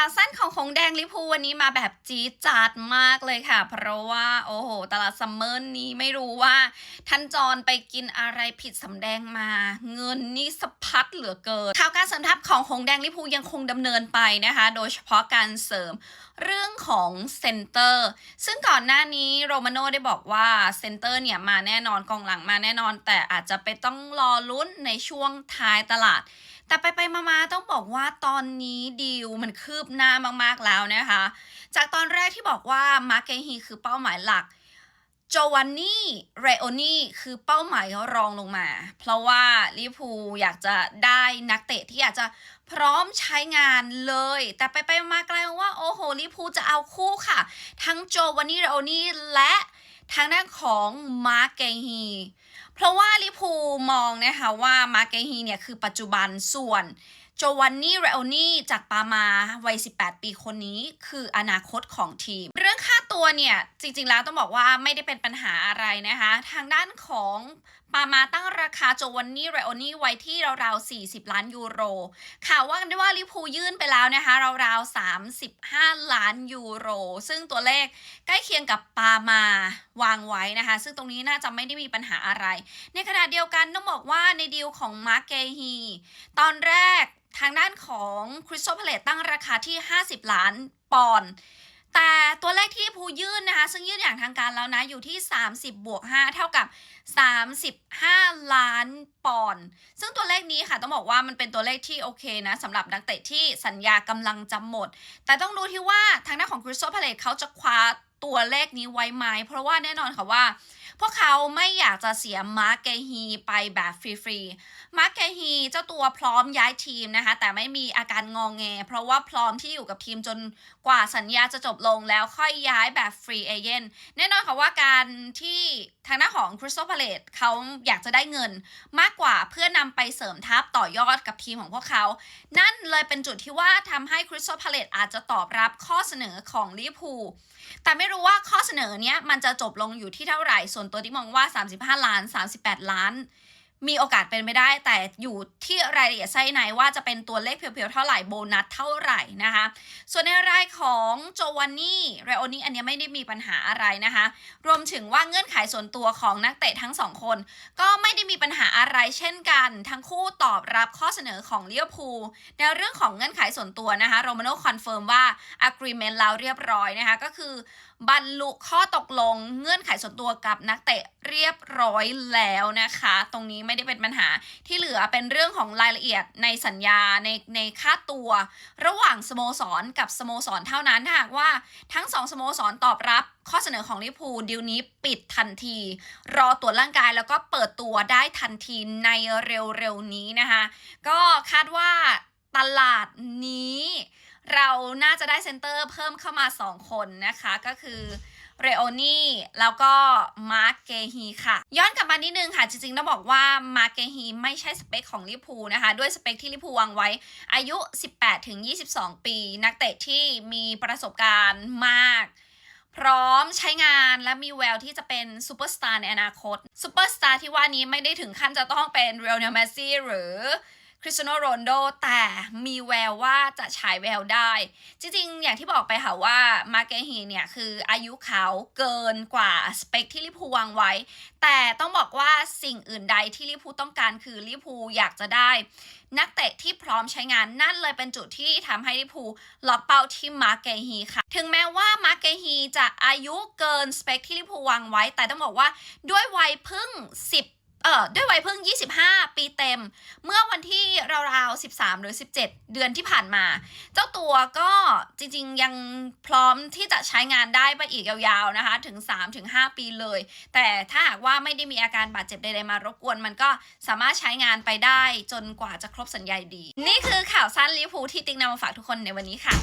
ขาสั้นของคงแดงลิพูวันนี้มาแบบจี๊ดจัดมากเลยค่ะ เพราะว่าโอ้โห ตลาดซัมเมอร์นี้ไม่รู้ว่า ท่านจรไปกินอะไรผิดสำแดงมา เงินนี่สะพัดเหลือเกินข่าวการเสริมทัพของคงแดงลิพูยังคงดำเนินไปนะคะ โดยเฉพาะการเสริมเรื่องของเซนเตอร์ ซึ่งก่อนหน้านี้โรมาโน่ได้บอกว่าเซนเตอร์เนี่ยมาแน่นอนกองหลังมาแน่นอน แต่อาจจะไปต้องรอลุ้นในช่วงท้ายตลาด แต่ไปไปมามาต้องบอกว่าตอนนี้ดีลมันคืบหน้ามากๆแล้วนะคะ จากตอนแรกที่บอกว่ามาร์เกฮีคือเป้าหมายหลักโจวันนี่เรโอนี่คือเป้าหมายรองลงมา เพราะว่าลิพูอยากจะได้นักเตะที่อยากจะพร้อมใช้งานเลย แต่ไปไปมากลายเป็นว่า โอ้โหลิพูจะเอาคู่ค่ะ ทั้งโจวันนี่เรโอนี่และ ทางด้านของมาร์เกฮีเพราะว่าลิพูมองนะคะว่ามาร์เกฮีเนี่ยคือปัจจุบันส่วนโจวันนี่เรโอนี่จากปามาวัย 18 ปีคนนี้คืออนาคตของทีม เรื่อง ตัวเนี่ยจริงๆแล้วต้องบอกว่าไม่ได้เป็นปัญหาอะไรนะคะ ทางด้านของปามาตั้งราคาโจวันนี่เรโอนี่ไว้ที่ราวๆ 40 ล้านยูโร ข่าวว่ากันได้ว่าลิพูยื่นไปแล้วนะคะราวๆ 35 ล้านยูโร ซึ่งตัวเลขใกล้เคียงกับปามาวางไว้นะคะ ซึ่งตรงนี้น่าจะไม่ได้มีปัญหาอะไร ในขณะเดียวกันต้องบอกว่าในดีลของมาร์เกฮีตอนแรกทางด้านของคริสโตเพลตตั้งราคาที่ 50 ล้านปอนด์ แต่ตัวเลขที่ภูยื่นนะคะ ซึ่งยื่นอย่างทางการแล้วนะอยู่ที่ 30 บวก 5 เท่ากับ 35 ล้านปอนด์ซึ่งตัวเลขนี้ค่ะต้องบอกว่ามันเป็นตัวเลขที่โอเคนะสำหรับนักเตะที่สัญญากำลังจะหมด แต่ต้องดูที่ว่าทางด้านของคริสโตเพลตเขาจะคว้า ตัวเลขนี้ไว้ไหมเพราะว่าแน่นอนค่ะว่า พวกเขาไม่อยากจะเสียมาร์กเกฮีไปแบบฟรีๆมาร์กเกฮีเจ้าตัวพร้อมย้ายทีมนะคะ แต่ไม่มีอาการงองแง เพราะว่าพร้อมที่อยู่กับทีมจนกว่าสัญญาจะจบลงแล้วค่อยย้ายแบบฟรีเอเจนต์แน่นอนค่ะว่าการที่ทางหน้าของคริสโตพาเลตเขาอยากจะได้เงินมากกว่าเพื่อนำไปเสริมทัพต่อยอดกับทีมของพวกเขา นั่นเลยเป็นจุดที่ว่าทำให้คริสโตพาเลตอาจจะตอบรับข้อเสนอของลิเวอร์พูลแต่ไม่รู้ว่าข้อเสนอเนี้ยมันจะจบลงอยู่ที่เท่าไหร่ ส่วนตัวที่มองว่า 35 ล้าน 38 ล้าน มีโอกาสเป็นไปได้ แต่อยู่ที่รายละเอียดไส้ในว่าจะเป็นตัวเลขเพียวๆเท่าไหร่โบนัสเท่าไหร่นะคะ ส่วนในรายของโจวานนี่เรโอนี่อันนี้ไม่ได้มีปัญหาอะไรนะคะ รวมถึงว่าเงื่อนไขส่วนตัวของนักเตะทั้งสองคน ก็ไม่ได้มีปัญหาอะไรเช่นกัน ทั้งคู่ตอบรับข้อเสนอของเลี้ยวพูในเรื่องของเงื่อนไขส่วนตัวนะคะโรมาโนคอนเฟิร์มว่า agreement แล้วเรียบร้อยนะคะก็คือบรรลุข้อตกลงเงื่อนไขส่วนตัวกับนักเตะเรียบร้อยแล้วนะคะ ตรงนี้ไม่ได้เป็นปัญหา ที่เหลือเป็นเรื่องของรายละเอียดในสัญญาในในค่าตัว ระหว่างสโมสรกับสโมสรเท่านั้นถ้าหากว่าทั้งสองสโมสรตอบรับ ข้อเสนอของลิพูดีลนี้ปิดทันที รอตรวจร่างกายแล้วก็เปิดตัวได้ทันทีในเร็วๆนี้นะคะก็คาดว่าตลาดนี้ เราน่าจะได้เซนเตอร์เพิ่มเข้ามา 2 คนนะคะก็คือ เรโอนี่แล้วก็มาร์กเกฮีค่ะ ย้อนกลับมานิดนึงค่ะ จริงๆ ต้องบอกว่ามาร์กเกฮีไม่ใช่สเปคของลิพูนะคะ ด้วยสเปคที่ลิพูวางไว้ อายุ 18-22 ปี นักเตะที่มีประสบการณ์มากพร้อมใช้งานและมีแววที่จะเป็นซูเปอร์สตาร์ในอนาคตซูเปอร์สตาร์ที่ว่านี้ไม่ได้ถึงขั้นจะต้องเป็นเรอัลเนลเมซี่หรือ ริสเตียโนโรนโดแต่มีแววว่าจะฉายแววได้ จริงๆ อย่างที่บอกไปค่ะว่ามาเกฮีเนี่ย คืออายุเขาเกินกว่าสเปคที่ลิพูวางไว้ แต่ต้องบอกว่าสิ่งอื่นใดที่ลิพูต้องการคือลิพูอยากจะได้ นักเตะที่พร้อมใช้งานนั่นเลยเป็นจุดที่ทำให้ลิพูลล็อกเป้าที่มาเกฮีค่ะ ถึงแม้ว่ามาเกฮีจะอายุเกินสเปคที่ลิพูวางไว้ แต่ต้องบอกว่าด้วยวัยเพิ่ง 10 เอ่อด้วยวัยเพิ่ง 25 ปีเต็ม เมื่อวันที่ราวๆ 13 หรือ 17 เดือนที่ผ่านมา เจ้าตัวก็จริงๆ ยังพร้อมที่จะใช้งานได้ไปอีกยาวๆ นะคะ ถึง 3-5 ปีเลย แต่ถ้าหากว่าไม่ได้มีอาการบาดเจ็บใดๆมารบกวน มันก็สามารถใช้งานไปได้จนกว่าจะครบสัญญาดี นี่คือข่าวสั้นลิเวอร์พูที่ติ๊กนำมาฝากทุกคนในวันนี้ค่ะ